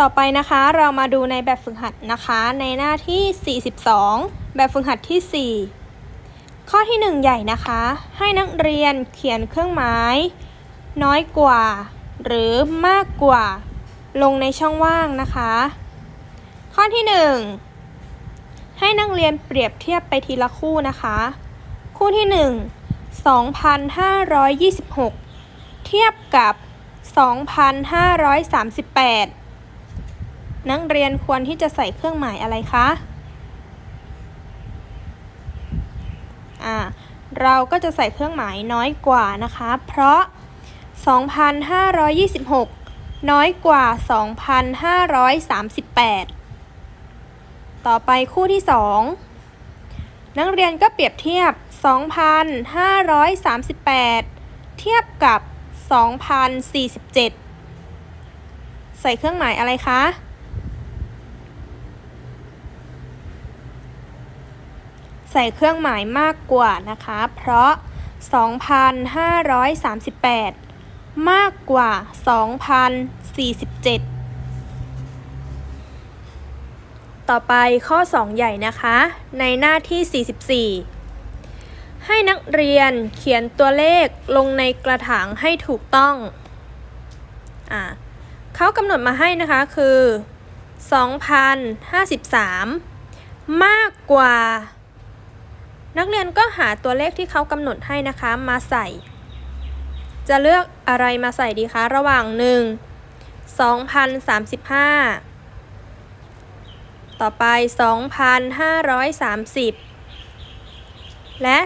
ต่อไปนะคะเรามาดูในแบบฝึกหัดนะคะในหน้าที่ 42 แบบฝึกหัดที่ 4 ข้อที่ 1 ใหญ่นะคะ ให้นักเรียนเขียนเครื่องหมาย น้อยกว่า หรือมากกว่า ลงในช่องว่างนะคะ ข้อที่ 1 ให้นักเรียนเปรียบเทียบไปทีละคู่นะคะ คู่ที่ 1 2,526 เทียบกับ 2,538 นักเรียนควรที่จะใส่เครื่องหมายอะไรคะอ่าเราก็จะใส่เครื่องหมายน้อยกว่านะคะ เพราะ 2,526 น้อยกว่า 2,538 ต่อไปคู่ที่ 2 นักเรียนก็เปรียบเทียบ 2,538 เทียบกับ 2,047 ใส่เครื่องหมายอะไรคะ ใส่เครื่องหมายมากกว่านะคะ เพราะ 2,538 มากกว่า 2,047 ต่อไปข้อ 2 ใหญ่นะคะ ในหน้าที่ 44 ให้นักเรียนเขียนตัวเลขลงในกระถางให้ถูกต้อง อ่าเขากำหนดมาให้นะคะคือ 2,053 มากกว่า นักเรียนก็หาตัวเลขที่เขากำหนดให้นะคะมาใส่ จะเลือกอะไรมาใส่ดีคะ ระหว่าง 1 2,035 ต่อไป 2,530 และ 2,503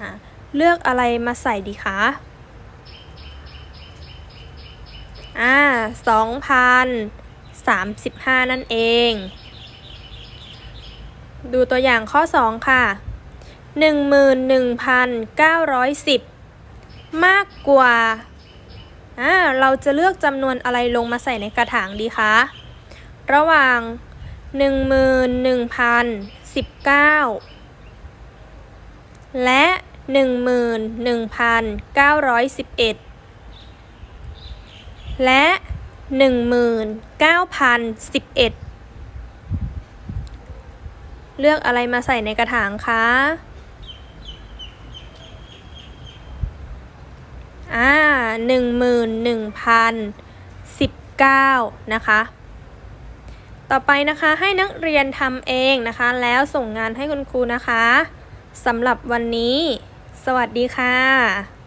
อ่าเลือกอะไรมาใส่ดีคะอ่า2,035 นั่นเอง ดูตัวอย่างข้อ 2 ค่ะ 11,910 มากกว่าอ่าเราจะเลือกจำนวนอะไรลงมาใส่ในกระถางดีคะ ระหว่าง 11,019 และ 11,911 และ 19,011 เลือกอะไรมาใส่ในกระถางคะอ่าหนึ่งหมื่นหนึ่งพันสิบเก้านะคะ ต่อไปนะคะให้นักเรียนทำเองนะคะ แล้วส่งงานให้คุณครูนะคะสำหรับวันนี้ สวัสดีค่ะ